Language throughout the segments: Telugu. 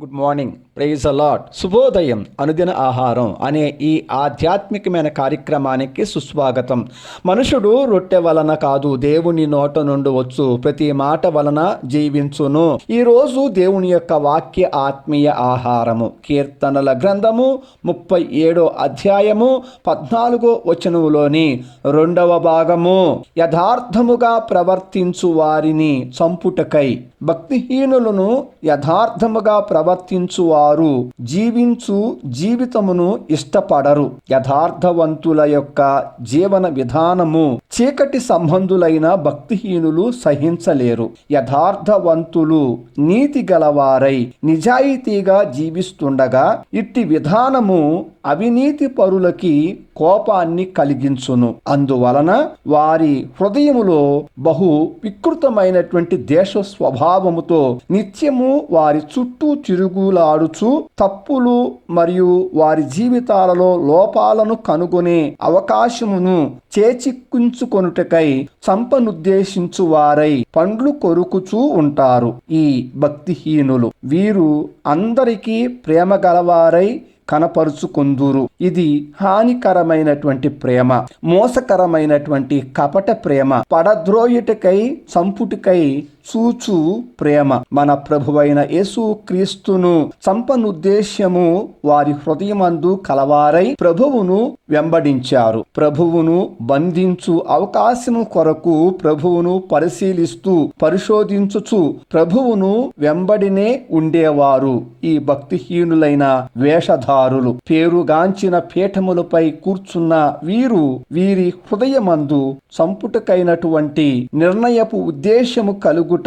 గుడ్ మార్నింగ్ ప్రైజ్ అలాట్ శుభోదయం. అనుదిన ఆహారం అనే ఈ ఆధ్యాత్మికమైన కార్యక్రమానికి సుస్వాగతం. మనుషుడు రొట్టె వలన కాదు దేవుని నోట నుండి వచ్చు. ప్రతి మాట వలన జీవించును. ఈ రోజు దేవుని యొక్క వాక్య ఆత్మీయ ఆహారము. కీర్తనల గ్రంథము ముప్పై ఏడో అధ్యాయము పద్నాలుగో వచనములోని రెండవ భాగము. యథార్థముగా ప్రవర్తించు వారిని చంపుటకై. భక్తిహీనులను యథార్థముగా ప్రవర్తించువారు. జీవించు జీవితమును ఇష్టపడరు. యథార్థవంతుల యొక్క జీవన విధానము చీకటి సంబంధులైన భక్తిహీనులు సహించలేరు. యథార్థవంతులు నీతి గలవారై నిజాయితీగా జీవిస్తుండగా ఇట్టి విధానము అవినీతి పరులకి కోపాన్ని కలిగించును. అందువలన వారి హృదయములో బహు వికృతమైనటువంటి దేశ స్వభావముతో నిత్యము వారి చుట్టూ తిరుగులాడుచు తప్పులు మరియు వారి జీవితాలలో లోపాలను కనుగొనే అవకాశమును చేచిక్కుంచుకొనుటకై సంపనుద్దేశించు వారై పండ్లు కొరుకుచూ ఉంటారు ఈ భక్తిహీనులు. వీరు అందరికీ ప్రేమ గలవారై కనపరుచుకుందురు. ఇది హానికరమైనటువంటి ప్రేమ మోసకరమైనటువంటి కపట ప్రేమ. పడద్రోయుటకై చంపుటికై చూచు ప్రేమ. మన ప్రభువైన యేసు క్రీస్తును చంపనుద్దేశ్యము వారి హృదయమందు కలవారై ప్రభువును వెంబడించారు. ప్రభువును బంధించు అవకాశము కొరకు ప్రభువును పరిశీలిస్తూ పరిశోధించుచు ప్రభువును వెంబడినే ఉండేవారు. ఈ భక్తిహీనులైన వేషధారులు పేరుగాంచిన పీఠములపై కూర్చున్న వీరు వీరి హృదయమందు సంపుటకైనటువంటి నిర్ణయపు ఉద్దేశము కలుగు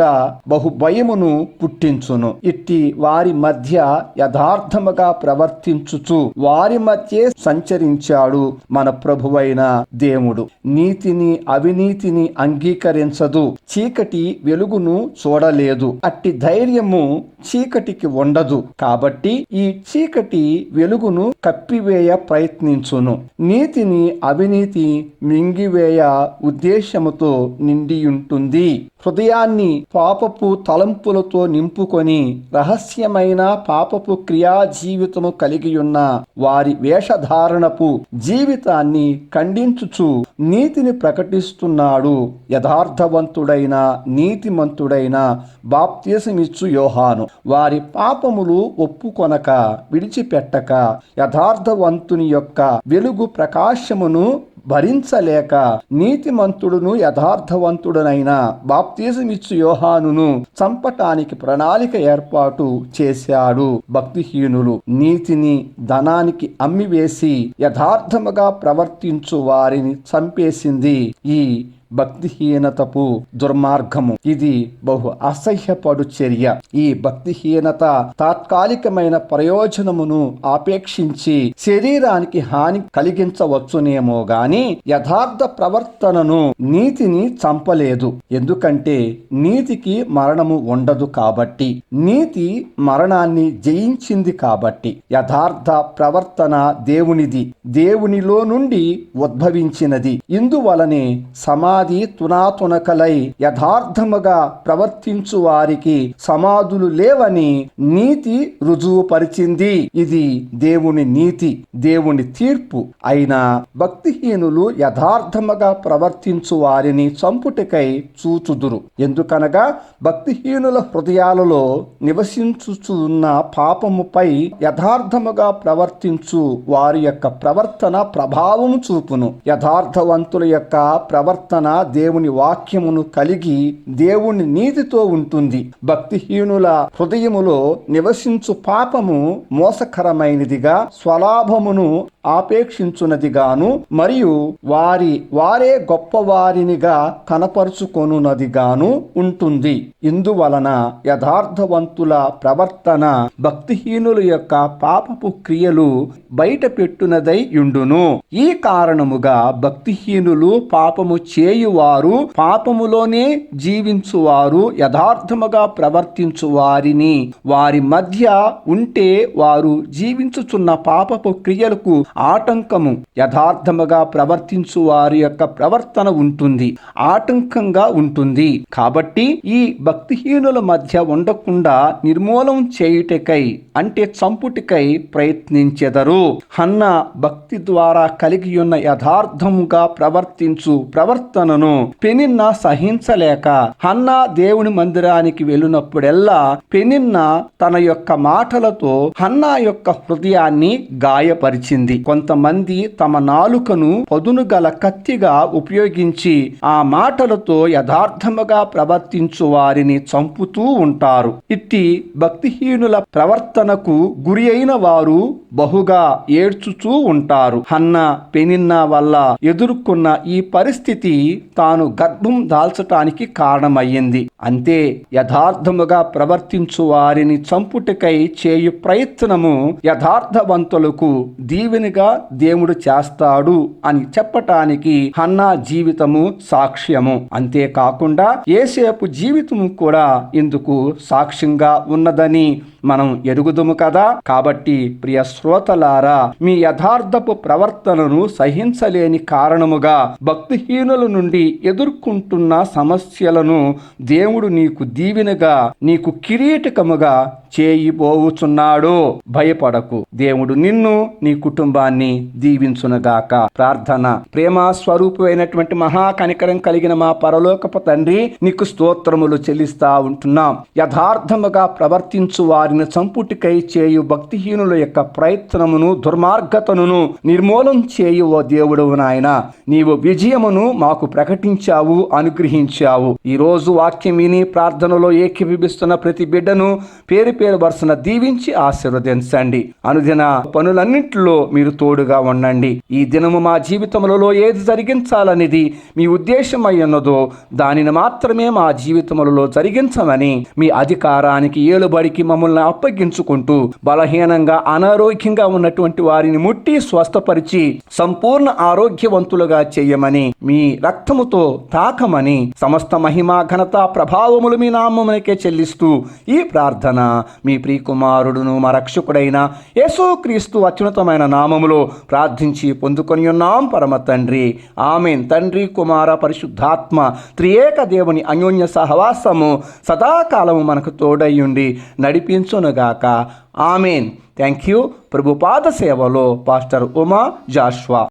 బహు భయమును పుట్టించును. ఇట్టి వారి మధ్య యథార్థముగా ప్రవర్తించుచు వారి మధ్య సంచరించాడు మన ప్రభువైన దేవుడు. నీతిని అవినీతిని అంగీకరించదు. చీకటి వెలుగును చూడలేదు. అట్టి ధైర్యము చీకటికి ఉండదు. కాబట్టి ఈ చీకటి వెలుగును కప్పివేయ ప్రయత్నించును. నీతిని అవినీతి మింగివేయ ఉద్దేశముతో నిండియుంటుంది. హృదయాన్ని పాపపు తలంపులతో నింపుకొని రహస్యమైన పాపపు క్రియా జీవితము కలిగియున్న వారి వేషధారణపు జీవితాన్ని ఖండించుచు నీతిని ప్రకటిస్తున్నాడు. యథార్థవంతుడైన నీతిమంతుడైన బాప్తీసమిచ్చు యోహాను. వారి పాపములు ఒప్పుకొనక విడిచిపెట్టక యథార్థవంతుని యొక్క వెలుగు ప్రకాశమును భరించలేక నీతిమంతుడును యథార్థవంతుడనైన బాప్తీసమిచ్చు యోహానును చంపటానికి ప్రణాళిక ఏర్పాటు చేశాడు. భక్తిహీనులు నీతిని ధనానికి అమ్మివేసి యథార్థముగా ప్రవర్తించు వారిని చంపేసింది ఈ భక్తిహీనతపు దుర్మార్గము. ఇది బహు అసహ్యపడు చర్య. ఈ భక్తిహీనత తాత్కాలికమైన ప్రయోజనమును ఆపేక్షించి శరీరానికి హాని కలిగించవచ్చునేమో గాని యథార్థ ప్రవర్తనను నీతిని చంపలేదు. ఎందుకంటే నీతికి మరణము ఉండదు కాబట్టి. నీతి మరణాన్ని జయించింది కాబట్టి. యథార్థ ప్రవర్తన దేవునిది. దేవునిలో నుండి ఉద్భవించినది. ఇందువలనే సమా సమాధి తునాతునకలై యథార్థముగా ప్రవర్తించు వారికి సమాధులు లేవని నీతి రుజువుపరిచింది. ఇది దేవుని నీతి దేవుని తీర్పు. అయినా భక్తిహీనులు యథార్థముగా ప్రవర్తించు వారిని చంపుటికై చూచుదురు. ఎందుకనగా భక్తిహీనుల హృదయాలలో నివసించుచున్న పాపముపై యథార్థముగా ప్రవర్తించు వారి యొక్క ప్రవర్తన ప్రభావము చూపును. యథార్థవంతుల యొక్క ప్రవర్తన దేవుని వాక్యమును కలిగి దేవుని నీతితో ఉంటుంది. భక్తిహీనుల హృదయములో నివసించు పాపము మోసకరమైనదిగా స్వలాభమును ఆపేక్షించునదిగాను మరియు వారి వారే గొప్పవారినిగా కనపరుచుకొనున్నదిగాను ఉంటుంది. ఇందువలన యథార్థవంతుల ప్రవర్తన భక్తిహీనుల యొక్క పాపపు క్రియలు బయట పెట్టునదై యుండును ఈ కారణముగా భక్తిహీనులు పాపము చేయ చేయువారు పాపములోనే జీవించువారు యథార్థముగా ప్రవర్తించు వారిని వారి మధ్య ఉంటే వారు జీవించుచున్న పాపపు క్రియలకు ఆటంకము యథార్థముగా ప్రవర్తించు వారి యొక్క ప్రవర్తన ఉంటుంది ఆటంకంగా ఉంటుంది. కాబట్టి ఈ భక్తిహీనుల మధ్య ఉండకుండా నిర్మూలం చేయుటకై అంటే చంపుటికై ప్రయత్నించెదరు. హన్న భక్తి ద్వారా కలిగి ఉన్న యథార్థముగా ప్రవర్తించు ప్రవర్తన ప్రవర్తనను పెనిన్న సహించలేక హన్నా దేవుని మందిరానికి వెళ్ళినప్పుడెల్లా పెనిన్న తన యొక్క మాటలతో హన్నా యొక్క హృదయాన్ని గాయపరిచింది. కొంతమంది తమ నాలుకను పదును గల కత్తిగా ఉపయోగించి ఆ మాటలతో యథార్థముగా ప్రవర్తించు వారిని చంపుతూ ఉంటారు. ఇట్టి భక్తిహీనుల ప్రవర్తనకు గురి అయిన వారు బహుగా ఏడ్చుచూ ఉంటారు. హన్న పెనిన్న వల్ల ఎదుర్కొన్న ఈ పరిస్థితి తాను గర్భం దాల్చటానికి కారణమయ్యింది. అంతే యథార్థముగా ప్రవర్తించు వారిని చంపుటకై చేయు ప్రయత్నము యథార్థవంతులకు దీవెనిగా దేవుడు చేస్తాడు అని చెప్పటానికి హన్నా జీవితము సాక్ష్యము. అంతేకాకుండా ఏసేపు జీవితము కూడా ఇందుకు సాక్ష్యంగా ఉన్నదని మనం ఎరుగుదుము కదా. కాబట్టి ప్రియ శ్రోతలారా మీ యథార్థపు ప్రవర్తనను సహించలేని కారణముగా భక్తిహీనుల నుండి ఎదుర్కొంటున్న సమస్యలను దేవుడు నీకు దీవెనగా నీకు కిరీటకముగా చేయిపోవుచున్నాడు. భయపడకు. దేవుడు నిన్ను నీ కుటుంబాన్ని దీవించునుగాక. ప్రార్థన. ప్రేమ స్వరూపమైనటువంటి మహా కనికరం కలిగిన మా పరలోకపు తండ్రి నీకు స్తోత్రములు చెల్లిస్తా ఉంటున్నాం. యథార్థముగా ప్రవర్తించు వారిని చంపుటికై చేయు భక్తిహీనుల యొక్క ప్రయత్నమును దుర్మార్గతను నిర్మూలం చేయు ఓ దేవుడు నాయన. నీవు విజయమును మాకు ప్రకటించావు అనుగ్రహించావు. ఈ రోజు వాక్యం విని ప్రార్థనలో ఏకీభవిస్తున్న ప్రతి బిడ్డను పేరు పేరు వరుసన దీవించి ఆశీర్వదించండి. అనుదిన పనులన్నింటిలో మీరు తోడుగా ఉండండి. ఈ దినము మా జీవితములలో ఏది జరిగించాలనేది మీ ఉద్దేశం అయ్యున్నదో దానిని మాత్రమే మా జీవితములలో జరిగించమని మీ అధికారానికి ఏలుబడికి మమ్మల్ని అప్పగించుకుంటూ బలహీనంగా అనారోగ్యంగా ఉన్నటువంటి వారిని ముట్టి స్వస్థపరిచి సంపూర్ణ ఆరోగ్యవంతులుగా చేయమని మీ రక్తముతో తాకమని సమస్త మహిమా ఘనత ప్రభ ప్రభావములు మీ నామమునకే చెల్లిస్తూ ఈ ప్రార్థన మీ ప్రియకుమారుడును మా రక్షకుడైన యేసుక్రీస్తు అత్యున్నతమైన నామములో ప్రార్థించి పొందుకొని ఉన్నాం పరమ తండ్రి. ఆమెన్. తండ్రి కుమార పరిశుద్ధాత్మ త్రియేక దేవుని అన్యోన్య సహవాసము సదాకాలము మనకు తోడయ్యుండి నడిపించునుగాక. ఆమెన్. Thank you. ప్రభుపాద సేవలో పాస్టర్ ఉమా జాష్వా.